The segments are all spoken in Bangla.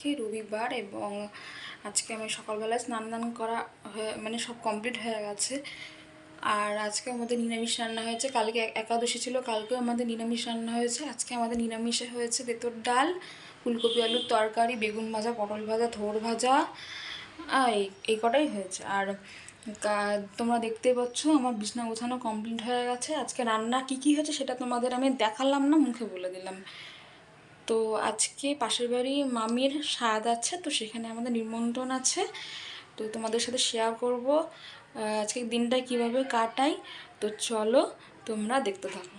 আজকে রবিবার এবং আজকে আমি সকালবেলায় স্নান দান করা হয়ে মানে সব কমপ্লিট হয়ে গেছে। আর আজকে আমাদের নিরামিষ রান্না হয়েছে। কালকে একাদশী ছিল, কালকেও আমাদের নিরামিষ রান্না হয়েছে। আজকে আমাদের নিরামিষে হয়েছে তেঁতোর ডাল, ফুলকপি আলুর তরকারি, বেগুন ভাজা, পটল ভাজা, থোর ভাজা। এই এই কটাই হয়েছে। আর তোমরা দেখতেই পাচ্ছ, আমার বিছনা গোছানো কমপ্লিট হয়ে গেছে। আজকে রান্না কী কী হয়েছে সেটা তোমাদের আমি দেখালাম না, মুখে বলে দিলাম। তো আজকে পাশের বাড়ি মামির স্বাদ আছে, তো সেখানে আমাদের নিমন্ত্রণ আছে। তো তোমাদের সাথে শেয়ার করব আজকে দিনটা কীভাবে কাটাই। তো চলো তোমরা দেখতে থাকো।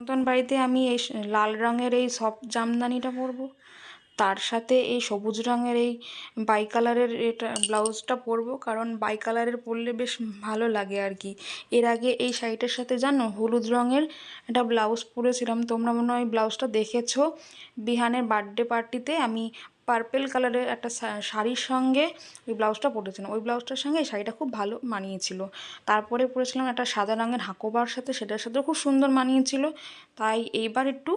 নতুন বাড়িতে আমি এই লাল রঙের এই সব জামদানিটা পরবো। তার সাথে এই সবুজ রঙের এই বাই কালারের এটা ব্লাউজটা পরবো, কারণ বাই কালারের পরলে বেশ ভালো লাগে আর কি। এর আগে এই শাড়িটার সাথে জানো, হলুদ রঙের একটা ব্লাউজ পরেছিলাম। তোমরা মনে হয় ব্লাউজটা দেখেছ। বিহানের বার্থডে পার্টিতে আমি পার্পেল কালারের একটা শাড়ির সঙ্গে ওই ব্লাউজটা পরেছিলাম। ওই ব্লাউজটার সঙ্গে এই শাড়িটা খুব ভালো মানিয়েছিল। তারপরে পরেছিলাম একটা সাদা রঙের হাকোবার সাথে, সেটার সাথেও খুব সুন্দর মানিয়েছিল। তাই এইবার একটু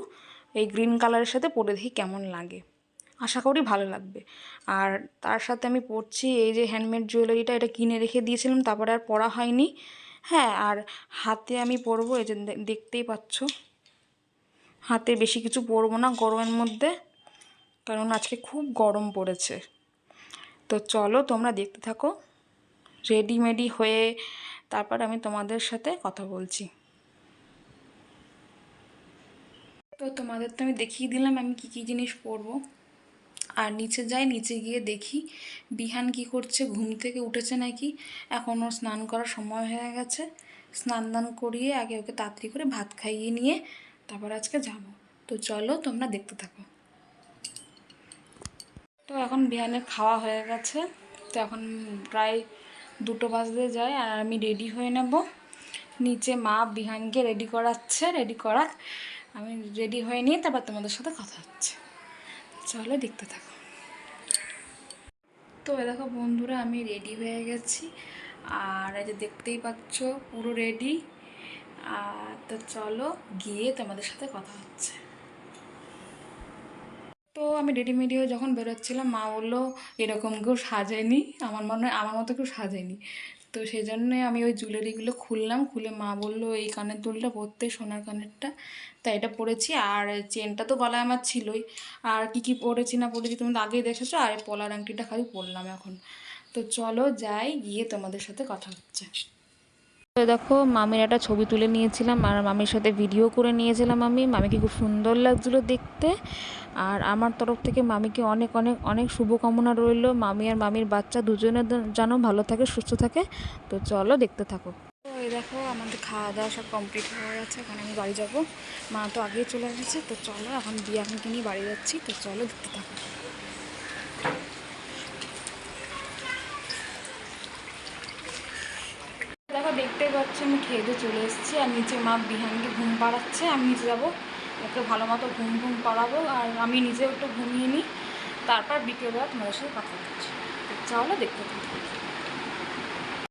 এই গ্রিন কালারের সাথে পরে দেখি কেমন লাগে। আশা করি ভালো লাগবে। আর তার সাথে আমি পরছি এই যে হ্যান্ডমেড জুয়েলারিটা এটা কিনে রেখে দিয়েছিলাম, তারপরে আর পরা হয়নি। হ্যাঁ আর হাতে আমি পরবো, এই যে দেখতেই পাচ্ছ। হাতে বেশি কিছু পরবো না গরমের মধ্যে, কারণ আজকে খুব গরম পড়েছে। তো চলো তোমরা দেখতে থাকো রেডিমেডি হয়ে তারপর আমি তোমাদের সাথে কথা বলছি। তো তোমাদের তো আমি দেখিয়ে দিলাম আমি কি কি জিনিস পরবো। আর নিচে যাই, নিচে গিয়ে দেখি বিহান কি করছে, ঘুম থেকে উঠেছে নাকি? এখনও স্নান করার সময় হয়ে গেছে। স্নান দান করিয়ে আগে ওকে তাড়াতাড়ি করে ভাত খাইয়ে নিয়ে তারপর আজকে যাব। তো চলো তোমরা দেখতে থাকো। তো এখন বিহানের খাওয়া হয়ে গেছে। তো এখন প্রায় দুটো বাজতে যায় আর আমি রেডি হয়ে নেব। নিচে মা বিহানকে রেডি করাচ্ছে, রেডি করাক। আমি রেডি হয়ে নিয়ে তারপর তোমাদের সাথে কথা হচ্ছে। চলো দেখতে থাকো। তো দেখো বন্ধুরা, আমি রেডি হয়ে গেছি। আর এই যে দেখতেই পাচ্ছ, পুরো রেডি আর তো চলো গিয়ে তোমাদের সাথে কথা হচ্ছে। আমি রেডিমেডি হয়ে যখন বেরোচ্ছিলাম, মা বলল, এরকম কেউ সাজেনি। আমার মনে হয়, আমার মতো কেউ সাজেনি। তো সেই জন্যে আমি ওই জুয়েলারিগুলো খুললাম, খুলে মা বলল, এই কানের দুলটা পরতে, সোনার কানেরটা। তাই এটা পরেছি, আর চেনটা তো গলায় আমার ছিলই। আর কি কি পরেছি না পরেছি তুমি তো আগেই দেখেছ, আর পলার আংটিটা খালি পরলাম এখন। তো চলো যাই, গিয়ে তোমাদের সাথে কথা হচ্ছে। তো দেখো, মামির একটা ছবি তুলে নিয়েছিলাম আর মামির সাথে ভিডিও করে নিয়েছিলাম আমি। মামিকে খুব সুন্দর লাগছিল দেখতে। আর আমার তরফ থেকে মামিকে অনেক অনেক অনেক শুভকামনা রইল। মামি আর মামির বাচ্চা দুজনের যেন ভালো থাকে, সুস্থ থাকে। তো চলো দেখতে থাকো। এই দেখো, আমাদের খাওয়া দাওয়া সব কমপ্লিট হয়ে গেছে। এখন আমি বাড়ি যাব। মা তো আগেই চলে গেছে তো চলো, এখন বিয়ানকে নিয়ে বাড়ি যাচ্ছি। তো চলো দেখতে থাকো দেখো দেখতে পাচ্ছি আমি খেয়ে দিয়ে চলে এসেছি। আর নিচে মা বিহানকে ঘুম পাড়াচ্ছে, আমি নিচে যাব। ওকে ভালো মতো ঘুম ঘুম পাড়াবো। আর আমি নিজেও একটু ঘুমিয়ে নিই। তারপর বিকেলবেলা তোমাদের সাথে কথা বলছি। চলো দেখতে থাকো।